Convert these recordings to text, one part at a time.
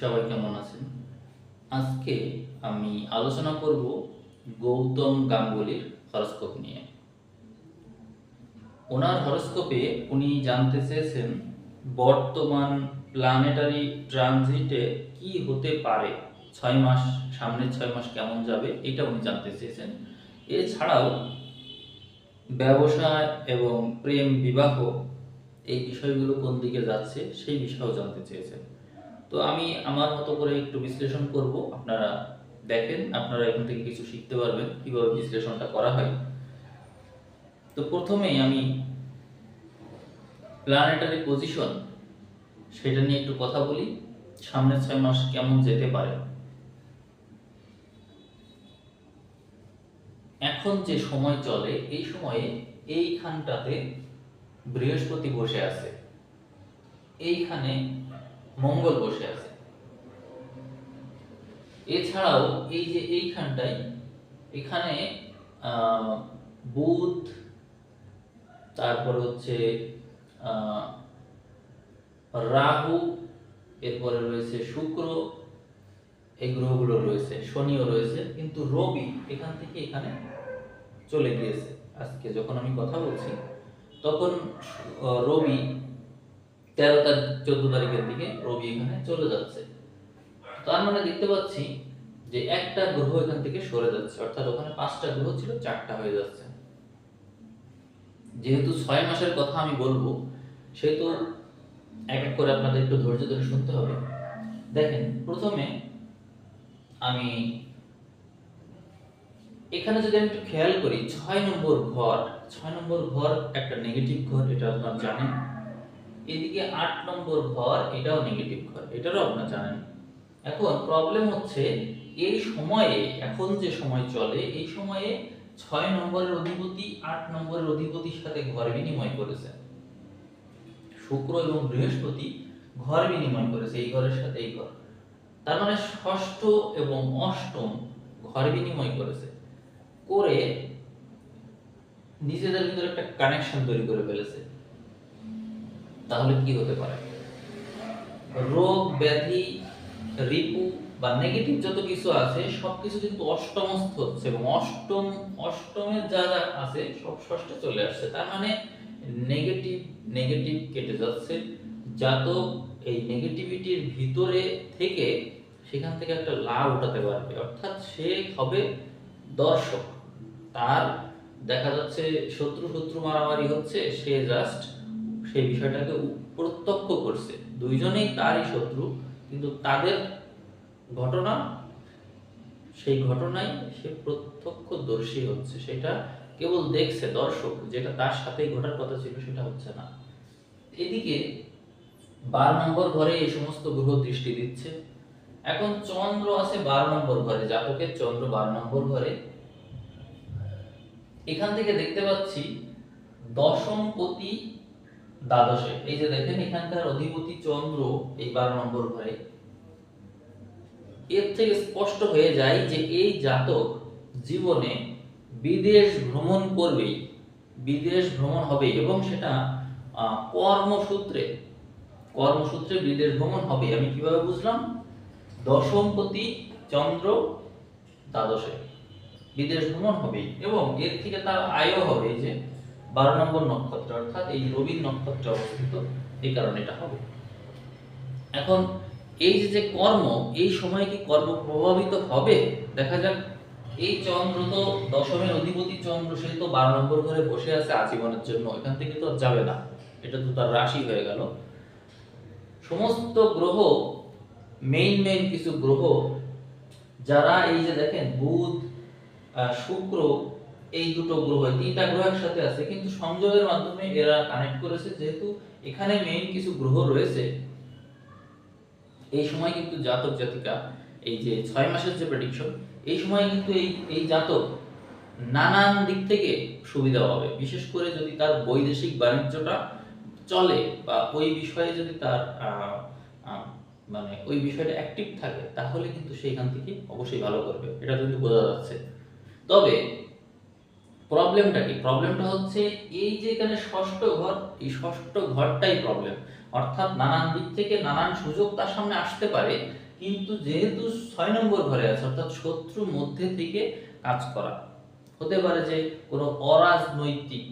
সবাই কেমন আছেন? আজকে আমি আলোচনা করব গৌতম গাঙ্গুলির হরস্কোপ নিয়ে। ওনার হরস্কোপে উনি জানতে চেয়েছেন বর্তমান প্ল্যানেটারি ট্রানজিটে কি হতে পারে, ছয় মাস সামনের ছয় মাস কেমন যাবে, এটা উনি জানতে চেয়েছেন। এছাড়াও ব্যবসায় এবং প্রেম বিবাহ এই বিষয়গুলো কোন দিকে যাচ্ছে, সেই বিষয়েও জানতে চেয়েছেন। তো আমি আমার মতো করে একটু বিশ্লেষণ করব। আপনারা দেখেন, আপনারা এখান থেকে কিছু শিখতে পারবেন কীভাবে বিশ্লেষণটা করা হয়। তো প্রথমেই আমি প্ল্যানেটারি পজিশন সেটা নিয়ে একটু কথা বলি, সামনের ছয় মাস কেমন যেতে পারে। এখন যে সময় চলে, এই সময়ে এইখানটাতে বৃহস্পতি বসে আছে। এইখানে মঙ্গল বসে আছে। এছাড়াও এই যে এইখানটায়, এখানে বুধ, তারপর হচ্ছে রাহু, এরপরে রয়েছে শুক্র, এই গ্রহগুলো রয়েছে, শনিও রয়েছে, কিন্তু রবি এখান থেকে এখানে চলে গিয়েছে। আজকে যখন আমি কথা বলছি, তখন রবি তেরো তারিখ চোদ্দ তারিখের দিকে রবি এখানে চলে যাচ্ছে। তার মানে দেখতে পাচ্ছি যে একটা গ্রহ এখান থেকে সরে যাচ্ছে, অর্থাৎ ওখানে পাঁচটা গ্রহ ছিল, চারটা হয়ে যাচ্ছে। যেহেতু ছয় মাসের কথা আমি বলব সেহেতু এক এক করে আপনাদের একটু ধৈর্য ধরে শুনতে হবে। দেখেন, প্রথমে আমি এখানে যদি আমি একটু খেয়াল করি, ছয় নম্বর ঘর, ছয় নম্বর ঘর একটা নেগেটিভ ঘর, এটা আপনার জানেন। এদিকে আট নম্বর ঘর এটাও নেগেটিভ ঘর এটারও আপনারা জানেন। এখন প্রবলেম হচ্ছে, এই সময়ে, এখন যে সময় চলে, এই সময়ে ছয় নম্বরের অধিপতি আট নম্বরের অধিপতির সাথে ঘর বিনিময় করেছে। শুক্র এবং বৃহস্পতি ঘর বিনিময় করেছে, এই ঘরের সাথে এই ঘর। তার মানে ষষ্ঠ এবং অষ্টম ঘর বিনিময় করেছে। করে নিজেদের ভিতরে একটা কানেকশন তৈরি করে ফেলেছে। তাহলে কি হতে পারে? রোগ, ব্যাধি, রিপু বা নেগেটিভ যত কিছু আছে, সবকিছু কিন্তু অষ্টমস্থ হচ্ছে এবং অষ্টম অষ্টমের যা যা আছে, সব ষষ্ঠে চলে আসছে। তার মানে নেগেটিভ নেগেটিভ কেটে যাচ্ছে। জাতক এই নেগেটিভিটির ভিতরে থেকে সেখান থেকে একটা লাভ উঠাতে পারবে। অর্থাৎ সে হবে দর্শক। তার দেখা যাচ্ছে শত্রু শত্রু মারামারি হচ্ছে, সে জাস্ট সেই বিষয়টাকে প্রত্যক্ষ করছে। দুইজনেই তারই শত্রু, কিন্তু তাদের ঘটনা, সেই ঘটনায় সে প্রত্যক্ষদর্শী হচ্ছে। সেটা কেবল দেখছে দর্শক, যেটা তার সাথেই ঘটার কথা ছিল, সেটা হচ্ছে না। এদিকে বারো নম্বর ঘরে এই সমস্ত গ্রহ দৃষ্টি দিচ্ছে। এখন চন্দ্র আছে বারো নম্বর ঘরে, জাতকের চন্দ্র বারো নম্বর ঘরে। এখান থেকে দেখতে পাচ্ছি দশম পতি দ্বাদশে। এই যে দেখেন, এখানকার অধিপতি চন্দ্র এই বারো নম্বর ঘরে, এর থেকে স্পষ্ট হয়ে যায় যে এই জাতক জীবনে বিদেশ ভ্রমণ করবেই বিদেশ ভ্রমণ হবে এবং সেটা কর্মসূত্রে কর্মসূত্রে বিদেশ ভ্রমণ হবে। আমি কীভাবে বুঝলাম? দশমপতি চন্দ্র দ্বাদশে বিদেশ ভ্রমণ হবে এবং এর থেকে তার আয়ও হবে যে বারো নম্বর নক্ষত্র, অর্থাৎ এই রবির নক্ষত্রে অবস্থিত, এই কারণে এটা হবে। এখন, এই যে কর্ম, এই সময় কি কর্ম প্রভাবিত হবে? দেখা যাক। এই চন্দ্র তো দশমের অধিপতি চন্দ্র, সে তো বারো নম্বর ঘরে বসে আছে আজীবনের জন্য, এখান থেকে তো যাবে না। এটা তো তার রাশি হয়ে গেল। সমস্ত গ্রহ মেইন মেইন কিছু গ্রহ, যারা এই যে দেখেন, বুধ শুক্র এই দুটো গ্রহ তিনটা গ্রহ একসাথে আছে, কিন্তু সংযোগের মাধ্যমে এরা কানেক্ট করেছে, যেহেতু এখানে মেইন কিছু গ্রহ রয়েছে। এই সময় কিন্তু জাতক জাতিকা, এই যে ছয় মাসের যে প্রেডিকশন এই সময় কিন্তু এই এই জাতক নানান দিক থেকে সুবিধা পাবে। বিশেষ করে যদি তার বৈদেশিক বাণিজ্যটা চলে বা ওই বিষয়ে যদি তার মানে ওই বিষয়টা অ্যাক্টিভ থাকে, তাহলে কিন্তু সেইখান থেকে অবশ্যই ভালো করবে। এটা কিন্তু বোঝা যাচ্ছে। তবে প্রবলেমটা কি? প্রবলেমটা হচ্ছে এই যে এখানে ষষ্ঠ ঘর, এই ষষ্ঠ ঘরটাই প্রবলেম। অর্থাৎ নানান দিক থেকে নানান সুযোগ তার সামনে আসতে পারে, কিন্তু যেহেতু ছয় নম্বর ঘরে আছে, অর্থাৎ শত্রু মধ্যে থেকে কাজ করা। হতে পারে যে কোনো অরাজনৈতিক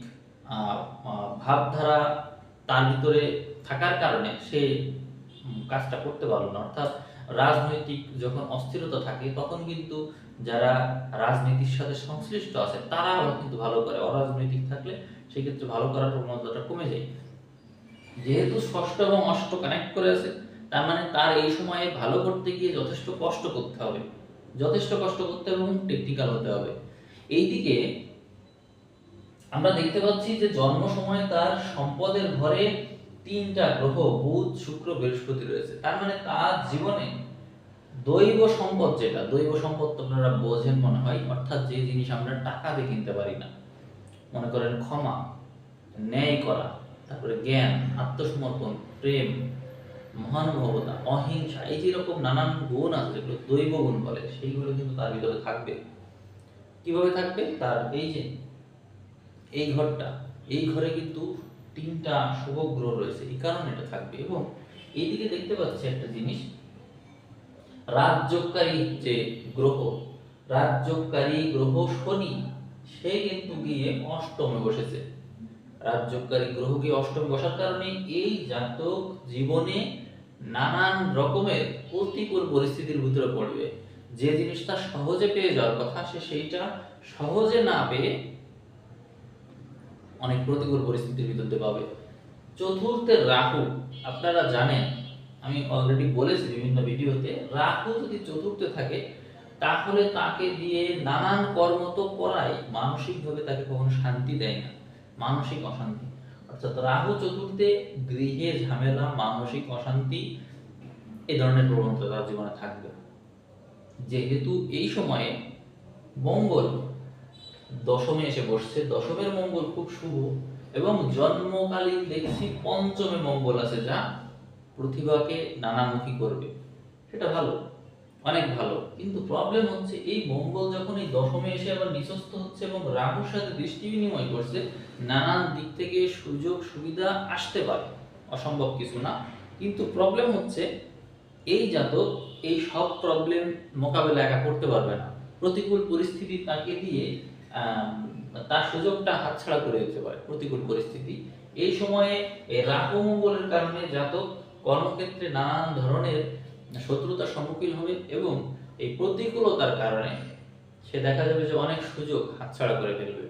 ভাবধারা তার ভিতরে থাকার কারণে সে কাজটা করতে পারল না। অর্থাৎ রাজনৈতিক যখন অস্থিরতা থাকে, তখন কিন্তু যারা রাজনীতির সাথে সংশ্লিষ্ট আছে তারা কিন্তু ভালো করে অরাজনৈতিক থাকলে সেক্ষেত্রে ভালো করার প্রবণতাটা কমে যায়। যেহেতু ষষ্ঠ এবং অষ্ট কানেক্ট করে আছে, তার মানে তার এই সময়ে ভালো করতে গিয়ে যথেষ্ট কষ্ট করতে হবে। যথেষ্ট কষ্ট করতে হবে এবং টেকনিক্যাল হতে হবে। এইদিকে আমরা দেখতে পাচ্ছি যে জন্ম সময়ে তার সম্পদের ঘরে তিনটা গ্রহ, বুধ, শুক্র, বৃহস্পতি রয়েছে। তার মানে তার জীবনে দৈব সম্পদ যেটা, দৈব সম্পদ তো আপনারা বোঝেন মনে হয়, অর্থাৎ যে জিনিস আমরা টাকা দিয়ে কিনতে পারি না, মনে করেন ক্ষমা, ন্যায় করা, তারপরে জ্ঞান, আত্মসমর্পণ, প্রেম, মহানুভবতা, অহিংসা, এই যে রকম নানান গুণ আছে যেগুলো দৈব গুণ বলে, সেইগুলো কিন্তু তার ভিতরে থাকবে। কীভাবে থাকবে? তার এই যে, এই ঘরটা, এই ঘরে কিন্তু তিনটা শুভ গ্রহ রয়েছে, এই কারণে এটা থাকবে। এবং এইদিকে দেখতে পাচ্ছি একটা জিনিস রাজযোগকারী যে গ্রহ রাজযোগকারী গ্রহ শনি, সে কিন্তু গিয়ে অষ্টমে বসেছে। রাজযোগকারী গ্রহ গিয়ে অষ্টমে বসার কারণে এই জাতক জীবনে নানান রকমের প্রতিকূল পরিস্থিতির ভিতরে পড়বে। যে জিনিসটা সহজে পেয়ে যাওয়ার কথা, সে সেইটা সহজে না পেয়ে অনেক প্রতিকূল পরিস্থিতির ভিতর দিয়ে পাবে। চতুর্থের রাহু, আপনারা জানেন আমি অলরেডি বলেছি বিভিন্ন ভিডিওতে, রাহু যদি চতুর্থে থাকে, তাহলে তাকে দিয়ে নানান কর্ম তো করাই, মানসিকভাবে তাকে কখনো শান্তি দেয় না, মানসিক অশান্তি। অর্থাৎ রাহু চতুর্থে, গৃহে ঝামেলা, মানসিক অশান্তি, এ ধরনের প্রবণতা তার জীবনে থাকবে। যেহেতু এই সময়ে মঙ্গল দশমে এসে বসছে, দশমের মঙ্গল খুব শুভ, এবং জন্মকালীন দেখছি পঞ্চমে মঙ্গল আছে, যা প্রতিভাকে নানামুখী করবে। সেটা ভালো, অনেক ভালো। কিন্তু প্রবলেম হচ্ছে এই মঙ্গল যখন এই দশমে এসে আবার নিঃস্ত হচ্ছে এবং রাহুর সাথে দৃষ্টি বিনিময় করছে, নানান দিক থেকে সুযোগ সুবিধা আসতে পারে। অসম্ভব কিছু না। কিন্তু প্রবলেম হচ্ছে এই জাতক এই সব প্রবলেম মোকাবেলা একা করতে পারবে না। প্রতিকূল পরিস্থিতি তাকে দিয়ে তার সুযোগটা হাতছাড়া করে দিতে পারে প্রতিকূল পরিস্থিতি। এই সময়ে রাহু মঙ্গলের কারণে জাতক কর্মক্ষেত্রে নানান ধরনের শত্রুতার সম্মুখীন হবে এবং এই প্রতিকূলতার কারণে সে দেখা যাবে যে অনেক সুযোগ হাতছাড়া করে ফেলবে।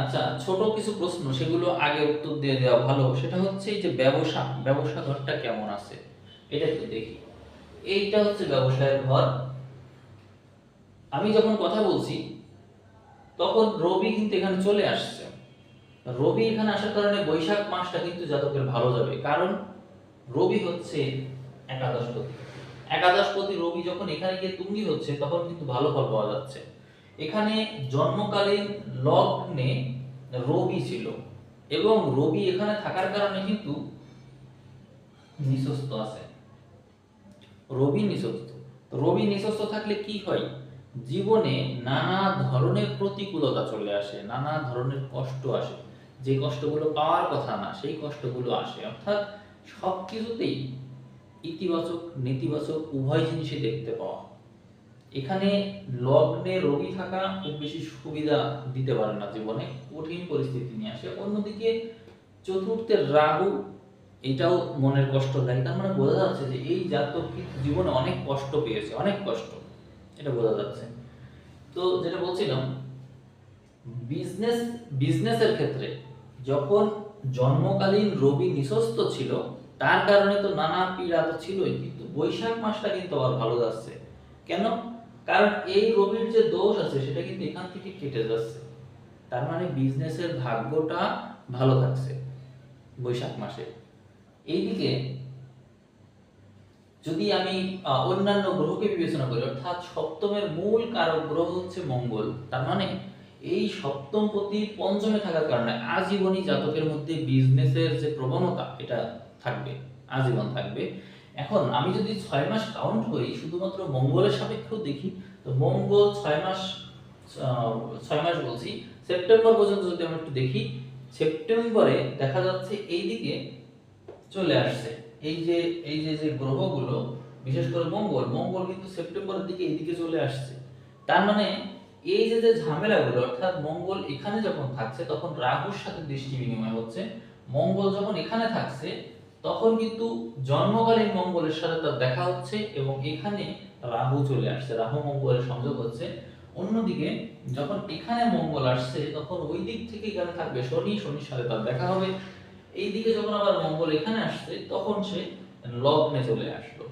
আচ্ছা ছোট কিছু প্রশ্ন, সেগুলো আগে উত্তর দিয়ে দেওয়া ভালো। সেটা হচ্ছে যে ব্যবসা ব্যবসা ঘরটা কেমন আছে? এটা একটু দেখি। এইটা হচ্ছে ব্যবসায়ের ঘর। আমি যখন কথা বলছি, তখন রবি কিন্তু এখানে চলে আসছে। রবি এখানে আসার কারণে বৈশাখ মাসটা কিন্তু জাতকের ভালো যাবে। কারণ রবি হচ্ছে একাদশপতি একাদশপতি রবি যখন এখানে গিয়ে তুঙ্গি হচ্ছে, তখন কিন্তু ভালো ফল পাওয়া যাচ্ছে। এখানে জন্মকালীন লগ্নে রবি ছিল এবং রবি এখানে থাকার কারণে কিন্তু নিঃস্বস্ত আছে। রবি নিঃস্বস্ত রবি নিঃস্বস্ত থাকলে কি হয়? জীবনে নানা ধরনের প্রতিকূলতা চলে আসে, নানা ধরনের কষ্ট আসে। যে কষ্টগুলো পাওয়ার কথা না, সেই কষ্টগুলো আসে। অর্থাৎ সব কিছুতেই ইতিবাচক, নেতিবাচক উভয় জিনিসই দেখতে পাওয়া। এখানে লগ্নে রোগী থাকা খুব বেশি সুবিধা দিতে পারে না জীবনে, কঠিন পরিস্থিতি নিয়ে আসে। অন্যদিকে চতুর্থের রাহু, এটাও মনের কষ্ট দেয়। তার মানে বোঝা যাচ্ছে যে এই জাতক জীবনে অনেক কষ্ট পেয়েছে, অনেক কষ্ট। এটা বোঝা যাচ্ছে। তো যেটা বলছিলাম বিজনেস বিজনেসের ক্ষেত্রে যখন জন্মকালীন রবি নিঃস্ত ছিল, তার কারণে তো নানা পীড়া তো ছিলই, কিন্তু বৈশাখ মাসটা কিন্তু আবার ভালো যাচ্ছে। কেন? কারণ এই রবির যে দোষ আছে, সেটা কিন্তু এখান থেকে কেটে যাচ্ছে। তার মানে বিজনেসের ভাগ্যটা ভালো থাকছে বৈশাখ মাসে। এইদিকে যদি আমি অন্যান্য গ্রহকে বিবেচনা করি, অর্থাৎ সপ্তমের মূল কারক গ্রহ হচ্ছে মঙ্গল। তার মানে এই সপ্তম প্রতি পঞ্চমে থাকার কারণে আজীবনই জাতকের মধ্যে বিজনেসের যে প্রবণতা, এটা থাকবে, আজীবন থাকবে। এখন আমি যদি ছয় মাস কাউন্ট করি, শুধুমাত্র মঙ্গলের সাপেক্ষেও দেখি, তো মঙ্গল ছয় মাস ছয় মাস বলছি, সেপ্টেম্বর পর্যন্ত যদি আমরা একটু দেখি, সেপ্টেম্বরে দেখা যাচ্ছে এইদিকে চলে আসছে। এই যে এই যে যে গ্রহগুলো, বিশেষ করে মঙ্গল মঙ্গল কিন্তু সেপ্টেম্বরের দিকে এইদিকে চলে আসছে। তার মানে এই যে যে ঝামেলাগুলো, অর্থাৎ মঙ্গল এখানে যখন থাকছে, তখন রাহুর সাথে দৃষ্টি বিনিময় হচ্ছে। মঙ্গল যখন এখানে থাকছে, তখন কিন্তু জন্মকালীন মঙ্গলের সাথে তার দেখা হচ্ছে এবং এখানে রাহু চলে আসছে। রাহু মঙ্গলের সংযোগ হচ্ছে। অন্যদিকে, যখন এখানে মঙ্গল আসছে, তখন ওই দিক থেকে এখানে থাকবে শনি। শনির সাথে তার দেখা হবে। এই দিকে যখন আবার মঙ্গল এখানে আসছে, তখন সে লগ্নে চলে আসলো।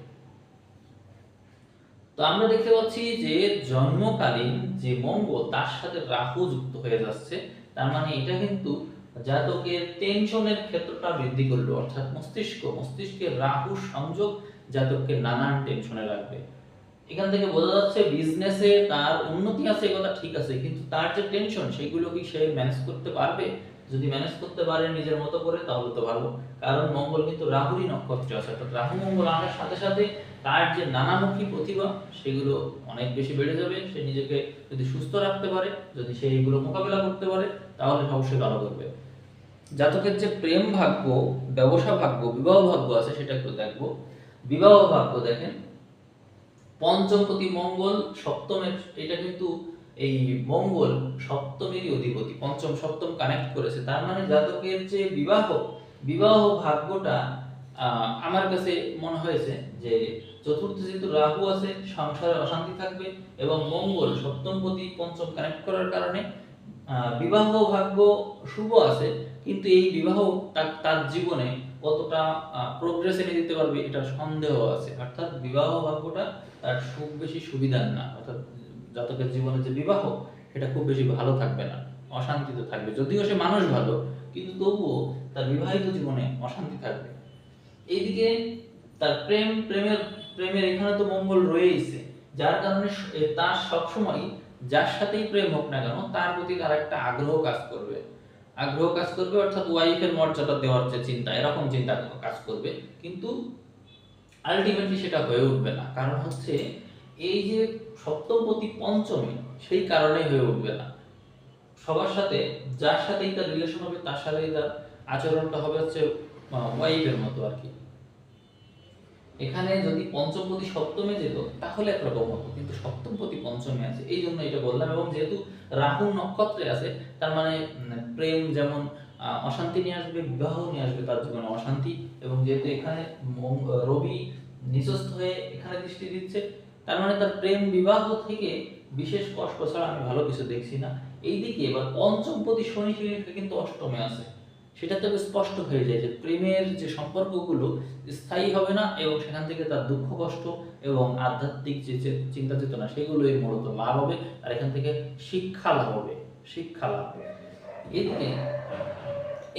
তো আমরা দেখতে পাচ্ছি যে জন্মকালীন যে মঙ্গল, তার সাথে রাহু যুক্ত হয়ে যাচ্ছে। তার মানে এটা কিন্তু জাতকের টেনশনের ক্ষেত্রটা বৃদ্ধি করল। অর্থাৎ মস্তিষ্ক মস্তিষ্কের রাহু সংযোগ জাতককে নানান টেনশনে রাখবে। এখান থেকে বোঝা যাচ্ছে বিজনেসে তার উন্নতি আছে কথা ঠিক আছে, কিন্তু তার যে টেনশন সেগুলো কি সে ম্যানেজ করতে পারবে? যদি ম্যানেজ করতে পারে নিজের মতো করে, তাহলে তো ভালো। কারণ মঙ্গল কিন্তু রাহুরই নক্ষত্রে আছে। অর্থাৎ রাহু মঙ্গল আসার সাথে সাথে তার যে নানামুখী প্রতিভা, সেগুলো অনেক বেশি বেড়ে যাবে। সে নিজেকে যদি সুস্থ রাখতে পারে, যদি সে এইগুলো মোকাবেলা করতে পারে, তাহলে অবশ্যই ভালো করবে। জাতকের যে প্রেম ভাগ্য, ব্যবসা ভাগ্য, বিবাহ ভাগ্য আছে, সেটা একটু দেখব। বিবাহ ভাগ্য দেখেন পঞ্চমপতি মঙ্গল, সপ্তমের, এটা কিন্তু এই মঙ্গল সপ্তমেরই অধিপতি, পঞ্চম, সপ্তম কানেক্ট করেছে। তার মানে জাতকের যে বিবাহ বিবাহ ভাগ্যটা আমার কাছে মনে হয়েছে যে চতুর্থ যেহেতু রাহু আছে, সংসারে অশান্তি থাকবে এবং মঙ্গল সপ্তমপতি পঞ্চম কানেক্ট করার কারণে বিবাহ ভাগ্য শুভ আছে, কিন্তু এই বিবাহ তার জীবনে কতটা প্রোগ্রেস এনে দিতে পারবে এটা সন্দেহ আছে। অর্থাৎ বিবাহ ভাগ্যটা তার খুব বেশি সুবিধার না। অর্থাৎ জাতকের জীবনে যে বিবাহ, সেটা খুব বেশি ভালো থাকবে না। অশান্তিতে থাকবে। যদিও সে মানুষ ভালো, কিন্তু তবুও তার বিবাহিত জীবনে অশান্তি থাকবে। এইদিকে তার প্রেম, প্রেমের প্রেমের এখানে তো মঙ্গল রয়েইছে। যার কারণে তার সবসময় যার সাথেই প্রেম হোক না কেন, তার প্রতি তার একটা আগ্রহ কাজ করবে। আগ্রহ কাজ করবে, অর্থাৎ ওয়াইফের মর্যাদা দেওয়ার যে চিন্তা, এরকম চিন্তা কাজ করবে। কিন্তু আলটিমেটলি সেটা হয়ে উঠবে না। কারণ হচ্ছে এই যে সপ্তমপতি পঞ্চমী সেই কারণে হয়ে উঠবে না। সবার সাথে, যার সাথেই তার রিলেশন হবে, তার সাথেই তার আচরণটা হবে হচ্ছে ওয়াইফের মতো আর কি। এখানে যদি পঞ্চমপতি সপ্তমে যেত, তাহলে একরকম হতো, কিন্তু সপ্তমপতি পঞ্চমে আছে, এই জন্য এটা বললাম, এবং যেহেতু রাহু নক্ষত্রে আছে, তার মানে প্রেম যেমন অশান্তি নিয়ে আসবে, বিবাহ নিয়ে আসবে তার জীবনে অশান্তি, এবং যেহেতু এখানে রবি নিচস্থ হয়ে এখানে দৃষ্টি দিচ্ছে, তার মানে তার প্রেম বিবাহ থেকে বিশেষ কষ্ট ছাড়া আমি ভালো কিছু দেখছি না। এইদিকে এবার পঞ্চমপতি শনি কিন্তু অষ্টমে আছে। সেটা তো স্পষ্ট হয়ে যায় যে প্রেমের যে সম্পর্কগুলো স্থায়ী হবে না এবং সেখান থেকে তার দুঃখ, কষ্ট এবং আধ্যাত্মিক যে চিন্তা চেতনা, সেগুলোই মূলত লাভ হবে আর এখান থেকে শিক্ষা লাভ হবে, শিক্ষা লাভ এদিকে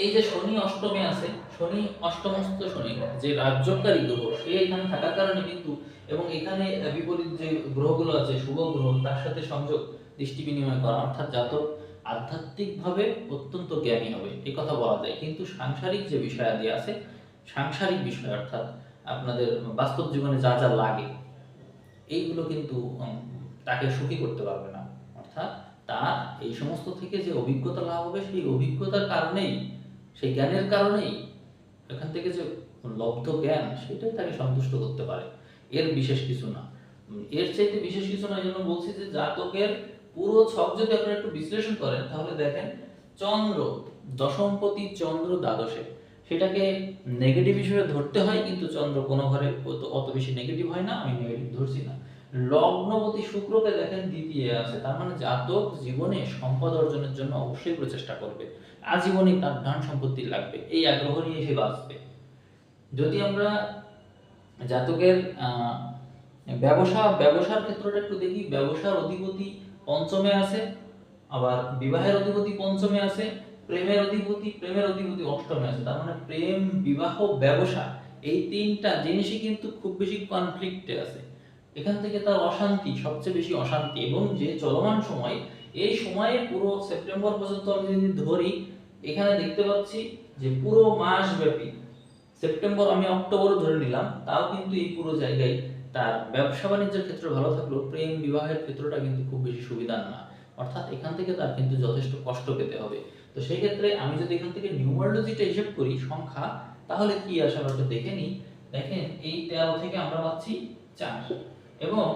এই যে শনি অষ্টমে আছে, শনি অষ্টমস্ত শনি যে রাজ্যকারী গ্রহ, সে এখানে থাকার কারণে কিন্তু এবং এখানে বিপরীত যে গ্রহগুলো আছে, শুভ গ্রহ, তার সাথে সংযোগ, দৃষ্টি বিনিময় করা, অর্থাৎ জাতক আধ্যাত্মিকভাবে অত্যন্ত জ্ঞানী হবে এই কথা বলা যায়। কিন্তু সাংসারিক যে বিষয়াদি আছে, সাংসারিক বিষয় অর্থাৎ আপনাদের বাস্তব জীবনে যা যা লাগে, এইগুলো কিন্তু তাকে সুখী করতে পারবে না। অর্থাৎ তার এই সমস্ত থেকে যে অভিজ্ঞতা লাভ হবে, সেই অভিজ্ঞতার কারণেই, সেই জ্ঞানের কারণেই, এখান থেকে যে লব্ধ জ্ঞান, সেটাই তাকে সন্তুষ্ট করতে পারে। এর বিশেষ কিছু না। এর চাইতে বিশেষ কিছু না, এই জন্য বলছি যে জাতকের পুরো ছক যদি আপনারা একটু বিশ্লেষণ করেন, তাহলে দেখেন চন্দ্র, দশমপতি চন্দ্র দ্বাদশে। সেটাকে নেগেটিভ হিসেবে ধরতে হয়, কিন্তু চন্দ্র কোনো ঘরে অত বেশি নেগেটিভ হয় না, আমি নেগেটিভ ধরছি না। লগ্নপতি শুক্রকে দেখেন দ্বিতীয় আছে, তার মানে জাতক জীবনে সম্পদ অর্জনের জন্য অবশ্যই প্রচেষ্টা করবে। আজীবনই তার ধন সম্পত্তি লাগবে, এই আগ্রহ নিয়ে সে বাঁচবে। যদি আমরা জাতকের ব্যবসা ব্যবসার ক্ষেত্রটা একটু দেখি, ব্যবসার অধিপতি পঞ্চমে আছে আবার বিবাহের অধিপতি পঞ্চমে আছে প্রেমের অধিপতি প্রেমের অধিপতি অষ্টমে আছে তার মানে প্রেম, বিবাহ, ব্যবসা, এই তিনটা জিনিসই কিন্তু খুব বেশি কনফ্লিক্টে আছে। এখান থেকে তার অশান্তি, সবচেয়ে বেশি অশান্তি। এবং যে চলমান সময়, এই সময়ে পুরো সেপ্টেম্বর পর্যন্ত আমি যদি ধরি, এখানে দেখতে পাচ্ছি যে পুরো মাস ব্যাপী সেপ্টেম্বর আমি অক্টোবর ধরে নিলাম, তাও কিন্তু এই পুরো জায়গায় তার ব্যবসা বাণিজ্যের ক্ষেত্রে ভালো থাকলেও প্রেম বিবাহের ক্ষেত্রটা কিন্তু খুব বেশি সুবিধার না। অর্থাৎ এখান থেকে তার কিন্তু যথেষ্ট কষ্ট পেতে হবে। তো সেই ক্ষেত্রে আমি যদি এখান থেকে নিউমারোলজিটা হিসেব করি সংখ্যা, তাহলে কি আসে আমরা একটু দেখে নিই। দেখেন, এই তেরো থেকে আমরা পাচ্ছি চার। এবং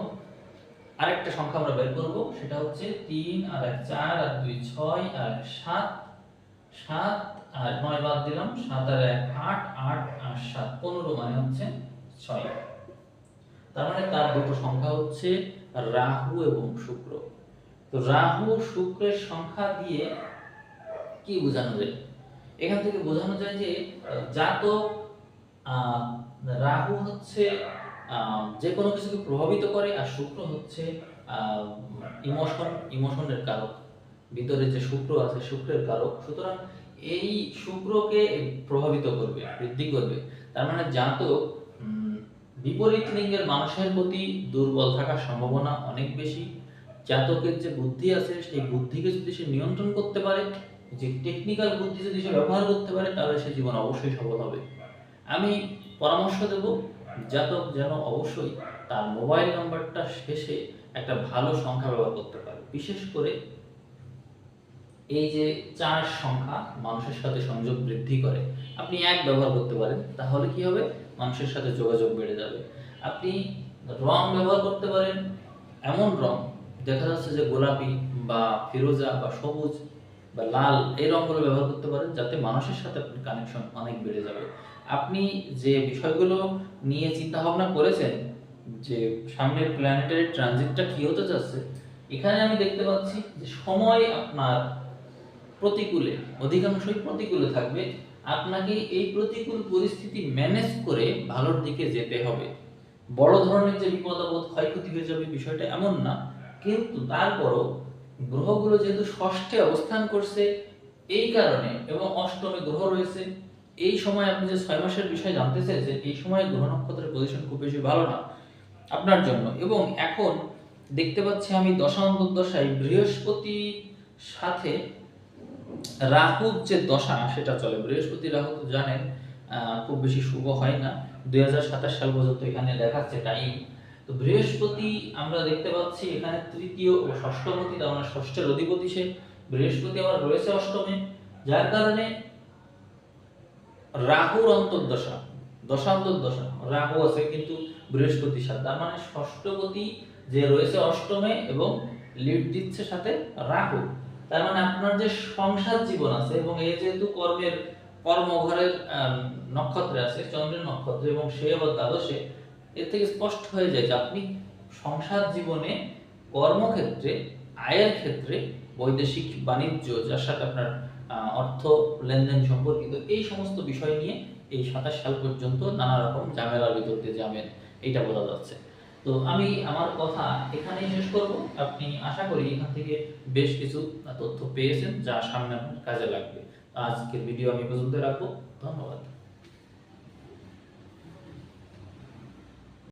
আরেকটা সংখ্যা আমরা বের করব, সেটা হচ্ছে তিন আর এক চার আর দুই ছয় আর সাত। সাত আর নয় বাদ দিলাম, সাত আর এক আট আট আর সাত। পনেরো মানে হচ্ছে ছয়। তার মানে তার দুটো সংখ্যা হচ্ছে রাহু এবং শুক্র। তো রাহু শুক্রের সংখ্যা দিয়ে কি বোঝানো যায়? এখান থেকে বোঝানো যায় যে, জাতক রাহু হচ্ছে যে কোনো কিছুকে প্রভাবিত করে আর শুক্র হচ্ছে ইমোশন, ইমোশনের কারক। ভিতরে যে শুক্র আছে, শুক্রের কারক। সুতরাং এই শুক্রকে প্রভাবিত করবে, বৃদ্ধি করবে। তার মানে জাতক বিপরীত লিঙ্গের মানুষের প্রতি দুর্বল থাকার সম্ভাবনা অনেক বেশি। জাতকের যে বুদ্ধি আছে, সেই বুদ্ধিকে যদি সে নিয়ন্ত্রণ করতে পারে, যে টেকনিক্যাল বুদ্ধি যদি সে ব্যবহার করতে পারে, তাহলে সে জীবন অবশ্যই সফল হবে। আমি পরামর্শ দেব, জাতক যেন অবশ্যই তার মোবাইল নাম্বারটা শেষে একটা ভালো সংখ্যা ব্যবহার করতে পারে। বিশেষ করে এই যে চার সংখ্যা মানুষের সাথে সংযোগ বৃদ্ধি করে, আপনি এক ব্যবহার করতে পারেন, তাহলে কি হবে? মানুষের সাথে যোগাযোগ বেড়ে যাবে। আপনি রং ব্যবহার করতে পারেন, এমন রং, দেখা যাচ্ছে যে গোলাপি বা ফিরোজা বা সবুজ বা লাল, এই রঙগুলো ব্যবহার করতে পারেন, যাতে মানুষের সাথে আপনার কানেকশন অনেক বেড়ে যাবে। আপনি যে বিষয়গুলো নিয়ে চিন্তা ভাবনা করেছেন, যে সামনের প্ল্যানেটারি ট্রানজিটটা কি হতে যাচ্ছে, এখানে আমি দেখতে পাচ্ছি যে সময় আপনার প্রতিকূলে, অধিকাংশই প্রতিকূলে থাকবে। আপনাকে এই প্রতিকূল পরিস্থিতি ম্যানেজ করে ভালোর দিকে যেতে হবে। বড় ধরনের যে বিপদ আপদ, ক্ষয়ক্ষতি হয়ে যাবে বিষয়টা এমন না। কিন্তু তারপরও গ্রহগুলো যেহেতু ষষ্ঠে অবস্থান করছে, এই কারণে এবং অষ্টমে গ্রহ রয়েছে, এই সময় আপনি যে ছয় মাসের বিষয় জানতে চাইছেন, এই সময় গ্রহ নক্ষত্রের পজিশন খুব বেশি ভালো না আপনার জন্য। এবং এখন দেখতে পাচ্ছি আমি দশান্তর্দশায় বৃহস্পতি সাথে রাহুর যে দশা, সেটা চলে। বৃহস্পতি রাহু তো জানেন খুব বেশি শুভ হয় না। দুই হাজার সাতাশ সাল পর্যন্ত এখানে দেখাচ্ছে টাইম। তো বৃহস্পতি আমরা দেখতে পাচ্ছি এখানে তৃতীয় ও ষষ্ঠপতি, তার মানে ষষ্ঠের অধিপতি সে। বৃহস্পতি আবার রয়েছে অষ্টমে, যার কারণে রাহুর অন্তর্দশা দশান্তর্দশা রাহু আছে কিন্তু বৃহস্পতি সাথে তার মানে ষষ্ঠপতি যে রয়েছে অষ্টমে এবং লিড দিচ্ছে সাথে রাহু। তার মানে আপনার যে সংসার জীবন আছে এবং এই যেহেতু কর্মের কর্মঘরের নক্ষত্রে আছে, চন্দ্রের নক্ষত্র এবং সে আবার দ্বাদশে, এর থেকে স্পষ্ট হয়ে যায় যে আপনি সংসার জীবনে কর্মক্ষেত্রে, আয়ের ক্ষেত্রে, বৈদেশিক বাণিজ্য, যার সাথে আপনার অর্থ, লেনদেন সম্পর্কিত, এই সমস্ত বিষয় নিয়ে এই সাতাশ সাল পর্যন্ত নানা রকম ঝামেলার ভিতর দিয়ে যাবেন এইটা বলা যাচ্ছে। তো আমি আমার কথা এখানেই শেষ করব। আপনি আশা করি এখান থেকে বেশ কিছু তথ্য পেয়েছেন যা সামনে আপনার কাজে লাগবে। আজকের ভিডিও আমি পর্যন্ত রাখব। ধন্যবাদ।